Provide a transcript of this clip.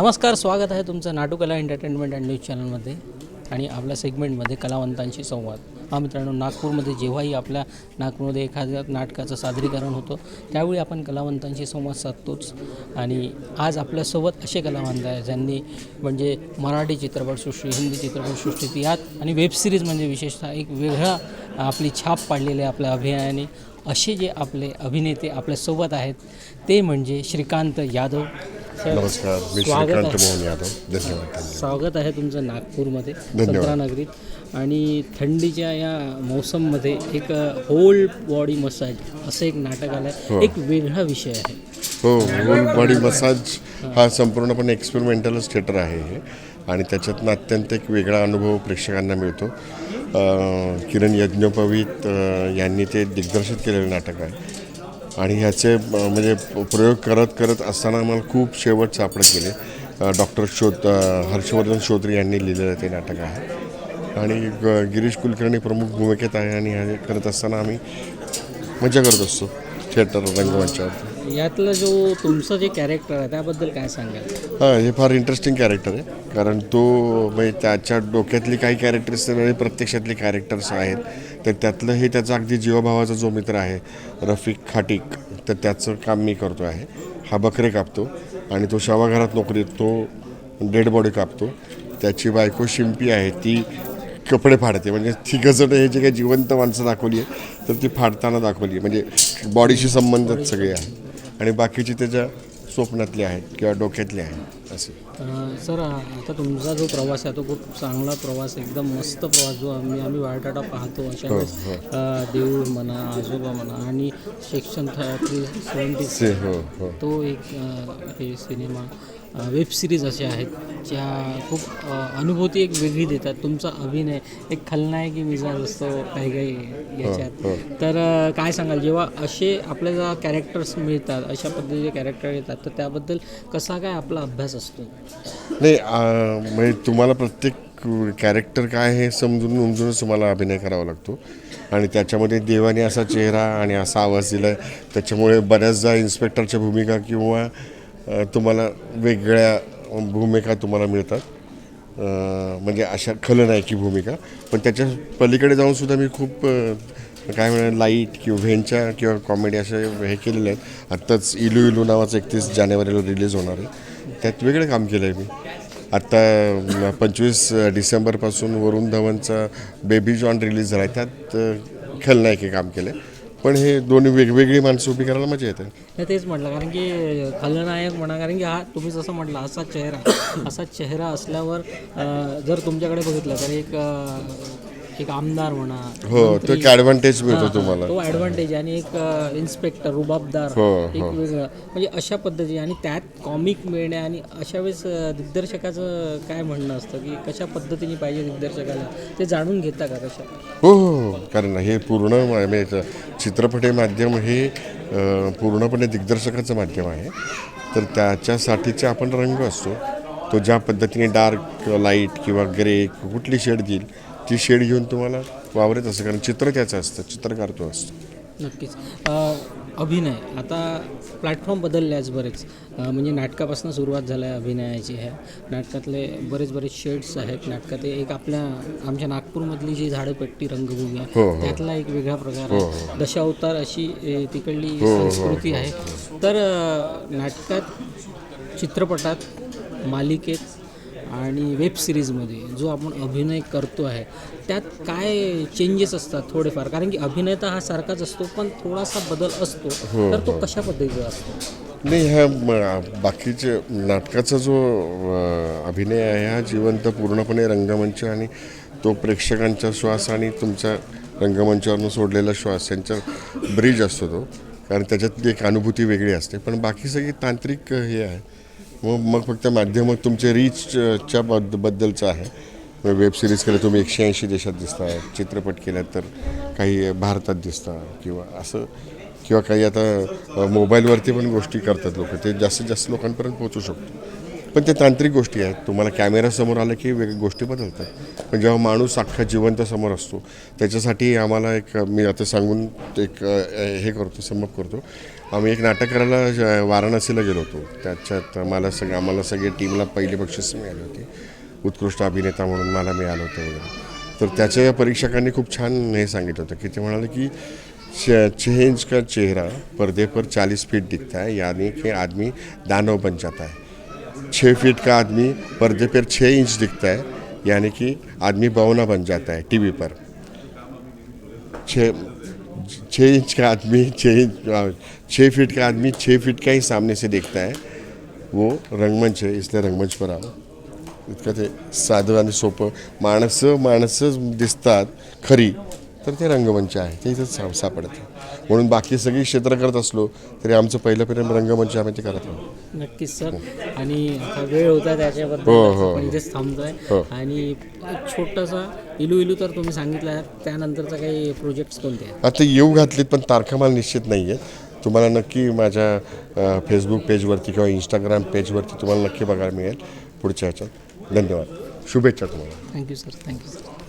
नमस्कार स्वागत आहे तुमचं नाटुकला एंटरटेनमेंट अँड न्यूज चॅनलमध्ये आणि आपल्या सेगमेंटमध्ये कलावंतांशी संवाद. हा मित्रांनो नागपूरमध्ये जेव्हाही आपल्या नागपूरमध्ये एखाद्या नाटकाचं सादरीकरण होतं त्यावेळी आपण कलावंतांशी संवाद साधतोच. आणि आज आपल्यासोबत असे कलावंत आहे ज्यांनी म्हणजे मराठी चित्रपटसृष्टी हिंदी चित्रपटसृष्टीत यात आणि वेबसिरीज म्हणजे विशेषतः एक वेगळा आपली छाप पाडलेली आहे आपल्या अभिनयाने. असे जे आपले अभिनेते आपल्यासोबत आहेत ते म्हणजे श्रीकांत यादव. नमस्कार. मी स्वागत श्रीकांत. मोहन यादव. धन्यवाद स्वागत आहे तुमचं नागपूरमध्ये नगरीत. आणि थंडीच्या या मोसममध्ये एक होल बॉडी मसाज असं एक नाटक आलं हो. आहे एक वेगळा विषय आहे. हो होल बॉडी मसाज हा संपूर्णपणे एक्सपेरिमेंटलच थिएटर आहे हे. आणि त्याच्यातनं अत्यंत एक वेगळा अनुभव प्रेक्षकांना मिळतो. किरण यज्ञोपवीत यांनी ते दिग्दर्शित केलेलं नाटक आहे. आणि ह्याचे म्हणजे प्रयोग करत करत असताना आम्हाला खूप शेवट सापडत गेले. डॉक्टर शोध हर्षवर्धन शोत्री यांनी लिहिलेलं ते नाटक आहे. आणि ग- गिरीश कुलकर्णी प्रमुख भूमिकेत आहे आणि हे करत असताना आम्ही मजा करत असतो थिएटर रंगमंचावरती यातलं जो तुमचं जे कॅरेक्टर आहे त्याबद्दल काय सांगाल? हां हे फार इंटरेस्टिंग कॅरेक्टर आहे. कारण तो म्हणजे त्याच्या डोक्यातली काही कॅरेक्टर्स प्रत्यक्षातली कॅरेक्टर्स आहेत. तर त्यातलं हे त्याचा अगदी जीवभावाचा जो मित्र आहे रफिक खाटिक तर त्याचं काम मी करतो आहे. हा बकरे कापतो आणि तो शवाघरात नोकरीत तो डेड बॉडी कापतो. त्याची बायको शिंपी आहे ती कपडे फाडते. म्हणजे तिघं हे जे काही जिवंत माणसं दाखवली आहे तर ती फाडताना दाखवली आहे. म्हणजे बॉडीशी संबंधित सगळे आहे. आणि बाकीची त्याच्या स्वप्नातली आहेत किंवा डोक्यातली आहेत असे. सर आता तुमचा जो प्रवास आहे तो खूप चांगला प्रवास एकदम मस्त प्रवास जो आम्ही आम्ही बायोडाटा पाहतो अशा वेळेस. अं, देऊळ म्हणा आजोबा म्हणा आणि सेक्शन थ्री सेवन्टी हो हो. तो एक हे सिनेमा. वेब सिरीज असे आहेत ज्या खूप अनुभूती एक वेगळी देतात. तुमचा अभिनय एक खलनायकी मिजाज असतो काही काही याच्यात. हो. तर अ, काय सांगाल? जेव्हा असे आपल्याला कॅरेक्टर्स मिळतात अशा पद्धतीचे कॅरेक्टर येतात तर त्याबद्दल कसा काय आपला अभ्यास असतो? नाही म्हणजे तुम्हाला प्रत्येक कॅरेक्टर काय हे समजून उमजूनच तुम्हाला अभिनय करावा लागतो. आणि त्याच्यामध्ये देवाने असा चेहरा आणि असा आवाज दिला आहे त्याच्यामुळे बऱ्याचदा इन्स्पेक्टरच्या भूमिका किंवा तुम्हाला वेगळ्या भूमिका तुम्हाला मिळतात. म्हणजे अशा खलनायकी भूमिका. पण त्याच्या पलीकडे जाऊन सुद्धा मी खूप काय म्हणा लाइट किंवा व्हेनच्या किंवा कॉमेडी असे हे केलेले आहेत. आत्ताच इलू इलू नावाचं एकतीस जानेवारीला रिलीज होणार आहे. त्यात वेगळं काम केलं आहे मी आत्ता पंचवीस डिसेंबरपासून वरुण धवनचा बेबी जॉन रिलीज झाला आहे त्यात खलनायकी काम केलं आहे पण हे दोन्ही वेगवेगळी माणसं उभी करायला मजा येते. हे तेच म्हटलं कारण की खलनायक म्हणा कारण की हा तुम्ही जसं म्हटलं असा चेहरा असा चेहरा असल्यावर जर तुमच्याकडे बघितलं तर एक एक आमदार म्हणा हो तो एक ॲडव्हान्टेज मिळतो हा, तुम्हाला. तो ॲडव्हान्टेज आणि एक इन्स्पेक्टर रुबाबदार हो, एक वेगळं. म्हणजे अशा पद्धती आणि त्यात कॉमिक मिळणे आणि अशा वेळेस दिग्दर्शकाचं काय म्हणणं असतं की कशा पद्धतीने पाहिजे दिग्दर्शकाला ते जाणून घेता का कशा? हो हो हो. कारण हे पूर्ण म्हणजे चित्रपट हे माध्यम हे पूर्णपणे दिग्दर्शकाचं माध्यम आहे. तर त्याच्यासाठीचे आपण रंग असतो. तो ज्या पद्धतीने डार्क लाइट किंवा ग्रे कुठली शेड देईल ती शेड घेऊन तुम्हाला वावरत असतं. कारण चित्र त्याचं असतं चित्रकार तो असतो. नक्कीच. अभिनय. आता प्लॅटफॉर्म बदलले आज बरेच म्हणजे नाटकापासून सुरुवात झालं आहे अभिनयाची आहे नाटकातले बरेच बरेच शेड्स आहेत. नाटकात एक आपल्या आमच्या नागपूरमधली जी झाडंपट्टी रंगभूमी हो, आहे हो. त्यातला एक वेगळा प्रकार आहे. दशावतार अशी तिकडली संस्कृती आहे. तर नाटकात चित्रपटात मालिकेत आणि वेब सिरीजमध्ये जो आपण अभिनय करतो आहे त्यात काय चेंजेस असतात थोडेफार? कारण की अभिनय तर हा सारखाच असतो पण थोडासा बदल असतो. तर तो कशा पद्धतीचा असतो? नाही ह्या बाकीचे नाटकाचा जो अभिनय आहे हा जिवंत पूर्णपणे रंगमंच आणि तो प्रेक्षकांचा श्वास आणि तुमच्या रंगमंचावरनं सोडलेला श्वास यांचा ब्रिज असतो तो. कारण त्याच्यात एक अनुभूती वेगळी असते. पण बाकी सगळी तांत्रिक हे आहे. मग मग फक्त माध्यम तुमचे रीचच्या बद्द बद्दलचं आहे. वेब सिरीज केलं तुम्ही एकशे ऐंशी देशात दिसता चित्रपट केला तर काही भारतात दिसता किंवा असं किंवा काही आता मोबाईलवरती पण गोष्टी करतात लोक. ते जास्तीत जास्त लोकांपर्यंत पोहोचू शकतो. पण ते तांत्रिक गोष्टी आहेत. तुम्हाला कॅमेरासमोर आलं की वेगळ्या गोष्टी बदलतात. पण जेव्हा माणूस अख्खा जिवंत समोर असतो त्याच्यासाठी आम्हाला एक मी आता सांगून एक हे करतो समप करतो. आम्ही एक नाटक करायला वाराणसीला गेलो होतो. त्याच्यात मला सगळं आम्हाला सगळ्या टीमला पहिली बक्षीस मिळाली होती. उत्कृष्ट अभिनेता म्हणून मला मिळालं होतं वगैरे. तर त्याच्या परीक्षकांनी खूप छान हे सांगितलं होतं की ते म्हणाले की चेंज का चेहरा? पर्दे पर चालीस फीट दिखता है यानी कि आदमी दानव बन जाता है. छः फीट का आदमी पर्दे पर छः इंच दिखता है, यानी कि आदमी बवना बन जाता है टीवी पर। छः छः इंच का आदमी छः इंच छः फीट का आदमी छः फीट का ही सामने से देखता है। वो रंगमंच है, इसलिए रंगमंच पर आओ। इतकं ते साधं आणि सोपं माणसं माणसं दिसतात खरी तर ते रंगमंच आहे ते इथं सा सापडतं म्हणून बाकी सगळी क्षेत्र करत असलो तरी आमचं पहिलं प्रेम रंगमंच आम्ही ते करत आहोत नक्कीच सर. आणि आता वेळ होता त्याच्याबद्दल हो, हो, आपण इथेच थांबतोय. हो. आणि एक छोटासा इलू इलू तर तुम्ही सांगितलं त्यानंतरचा काही प्रोजेक्ट्स कोणते आहेत? आता येऊ घातलीत पण तारखा मला निश्चित नाही आहेत तुम्हाला नक्की माझ्या अ, फेसबुक पेजवरती किंवा इंस्टाग्राम पेजवरती तुम्हाला नक्की बघायला मिळेल पुढच्या ह्याच्यात. धन्यवाद. शुभेच्छा तुम्हाला. Thank you sir thank you sir